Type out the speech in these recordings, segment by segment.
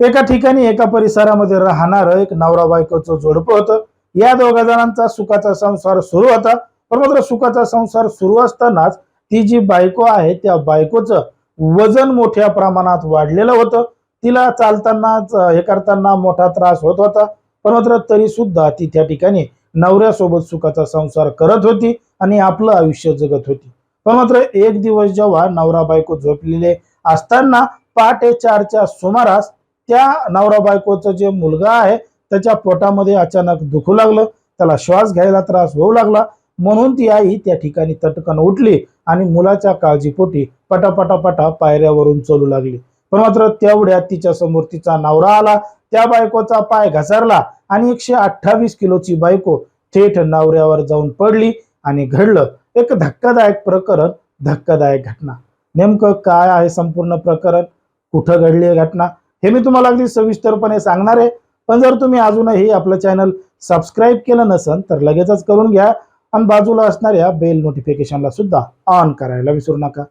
एका ठिकाणी एका परिसरामध्ये राहणार एक नवरा बायकोचं जोडपं होतं. या दोघा जणांचा सुखाचा संसार सुरू होता. पण मात्र सुखाचा संसार सुरू असतानाच ती जी बायको आहे त्या बायकोचं वजन मोठ्या प्रमाणात वाढलेलं होतं. तिला चालतानाच हे करताना मोठा त्रास होत होता. पण मात्र तरी सुद्धा ती त्या ठिकाणी नवऱ्यासोबत सुखाचा संसार करत होती आणि आपलं आयुष्य जगत होती. पण मात्र एक दिवस जेव्हा नवरा बायको झोपलेले असताना पहाटे चारच्या सुमारास त्या नवरा बायकोचं जे मुलगा आहे त्याच्या पोटामध्ये अचानक दुखू लागलं त्याला श्वास घ्यायला त्रास होऊ लागला. म्हणून ती आई त्या ठिकाणी तटकन उठली आणि मुलाच्या काळजीपोटी पटापटापटा पायऱ्यावरून चलू लागली. पण मात्र तेवढ्यात तिच्या समोर तिचा नवरा आला. त्या बायकोचा पाय घसरला आणि एकशे अठ्ठावीस किलोची बायको थेट नवऱ्यावर जाऊन पडली आणि घडलं. एक धक्कादायक प्रकरण धक्कादायक घटना. नेमकं काय आहे संपूर्ण प्रकरण? कुठं घडली आहे घटना? हे मी तुम्हाला अगदी सविस्तरपणे सांगणार आहे. पण जर तुम्ही अजूनही आपलं चॅनल सबस्क्राईब केलं नसेल तर लगेचच करून घ्या आणि बाजूला असणाऱ्या बेल नोटिफिकेशनला सुद्धा ऑन करायला विसरू नका.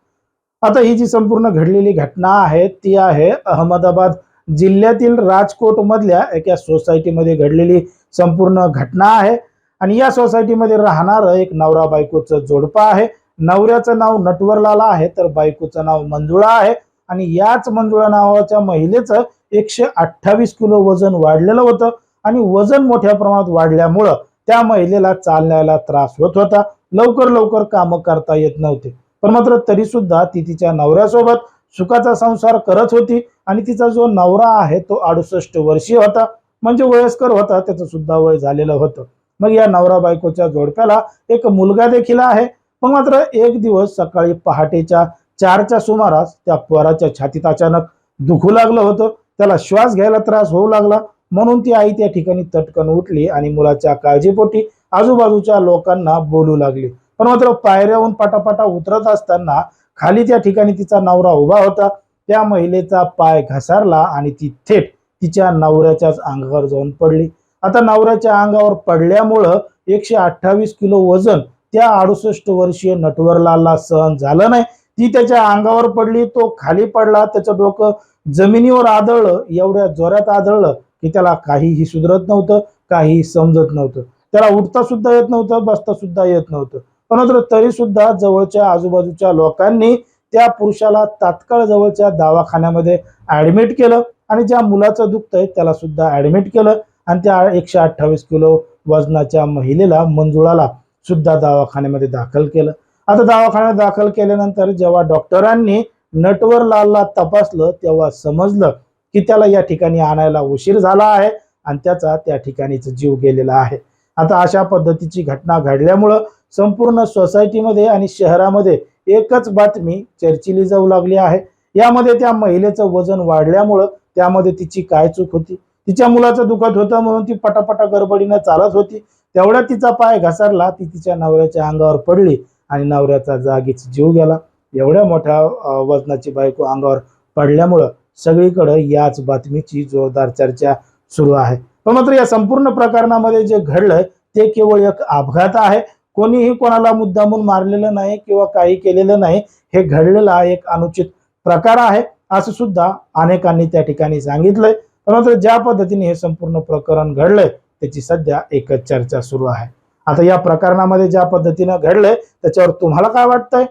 आता ही जी संपूर्ण घडलेली घटना आहे ती आहे अहमदाबाद जिल्ह्यातील राजकोट मधल्या एका सोसायटीमध्ये घडलेली संपूर्ण घटना आहे. आणि या सोसायटीमध्ये राहणारं एक नवरा बायकोचं जोडपं आहे. नवऱ्याचं नाव नटवरलाला आहे तर बायकोचं नाव मंजुळा आहे. आणि याच मंजुळा नावाच्या महिलेचं एकशे अठ्ठावीस किलो वजन वाढलेलं होतं. आणि वजन मोठ्या प्रमाणात वाढल्यामुळं त्या महिलेला चालण्याला त्रास होत होता. लवकर लवकर कामं करता येत नव्हते. पण मात्र तरी सुद्धा ती तिच्या नवऱ्यासोबत सुखाचा संसार करत होती आणि तिचा जो नवरा आहे तो अडुसष्ट वर्षीय होता. म्हणजे वयस्कर होता त्याचं सुद्धा वय झालेलं होतं. मग या नवरा बायकोच्या जोडप्याला एक मुलगा देखील आहे. पण मात्र एक दिवस सकाळी पहाटेच्या चारच्या सुमारास त्या पोराच्या छातीत अचानक दुखू लागलं होतं. त्याला श्वास घ्यायला त्रास होऊ लागला. म्हणून ती आई त्या ठिकाणी तटकन उठली आणि मुलाच्या काळजीपोटी आजूबाजूच्या लोकांना बोलू लागली. पण मात्र पायऱ्याहून पाटापाटा उतरत असताना खाली त्या ठिकाणी तिचा नवरा उभा होता. त्या महिलेचा पाय घसारला आणि ती थेट तिच्या नवऱ्याच्याच अंगावर जाऊन पडली. आता नवऱ्याच्या अंगावर पडल्यामुळं एकशे अठ्ठावीस किलो वजन त्या अडुसष्ट वर्षीय नटवरलालला सहन झालं नाही. ती त्याच्या अंगावर पडली तो खाली पडला त्याचं डोकं जमिनीवर आदळलं एवढ्या जोरात आदळलं की त्याला काहीही सुधरत नव्हतं काही समजत नव्हतं. त्याला उठता सुद्धा येत नव्हतं बसता सुद्धा येत नव्हतं. पण मात्र तरी सुद्धा जवळच्या आजूबाजूच्या लोकांनी त्या पुरुषाला तात्काळ जवळच्या दवाखान्यामध्ये ऍडमिट केलं आणि ज्या मुलाचं दुखतंय त्याला सुद्धा ऍडमिट केलं आणि त्या एकशे अठ्ठावीस किलो वजनाच्या महिलेला मंजुळाला सुद्धा दवाखान्यामध्ये दाखल केलं. आता दवाखान्यात दाखल केल्यानंतर जेव्हा डॉक्टरांनी नटवरलालला तपासलं तेव्हा समजलं की त्याला या ठिकाणी आणायला उशीर झाला आहे आणि त्याचा त्या ठिकाणीच जीव गेलेला आहे. आता अशा पद्धतीची घटना घडल्यामुळं संपूर्ण सोसायटीमध्ये आणि शहरामध्ये एकच बातमी चर्चिली जाऊ लागली आहे. यामध्ये त्या महिलेचं वजन वाढल्यामुळं त्यामध्ये तिची काय चूक होती? तिच्या मुलाचं दुखत होतं म्हणून ती पटापटा गडबडीनं चालत होती. तेवढ्या तिचा पाय घसरला ती तिच्या नवऱ्याच्या अंगावर पडली. आणि नवऱ्याचा जागीच जीव गेला. एवढ्या मोठ्या वजनाची बायको अंगावर पडल्यामुळं सगळीकडं याच बातमीची जोरदार चर्चा सुरू आहे. पण मात्र या संपूर्ण प्रकरणामध्ये जे घडलंय ते केवळ एक अपघात आहे. कोणीही कोणाला मुद्दामून मारलेलं नाही किंवा काही केलेलं नाही हे घडलेला एक अनुचित प्रकार आहे असं सुद्धा अनेकांनी त्या ठिकाणी सांगितलंय. पण मात्र ज्या पद्धतीने हे संपूर्ण प्रकरण घडलंय त्याची सध्या एकच चर्चा सुरू आहे. आता या प्रकरणामध्ये ज्या पद्धतीनं घडलंय त्याच्यावर तुम्हाला काय वाटतंय?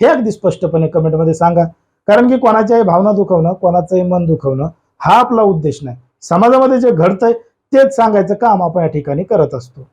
हे अगदी स्पष्टपणे कमेंटमध्ये सांगा. कारण की कोणाच्याही भावना दुखवणं कोणाचंही मन दुखवणं हा आपला उद्देश नाही. समाजामध्ये जे घडतंय तेच सांगायचं काम आपण या ठिकाणी करत असतो.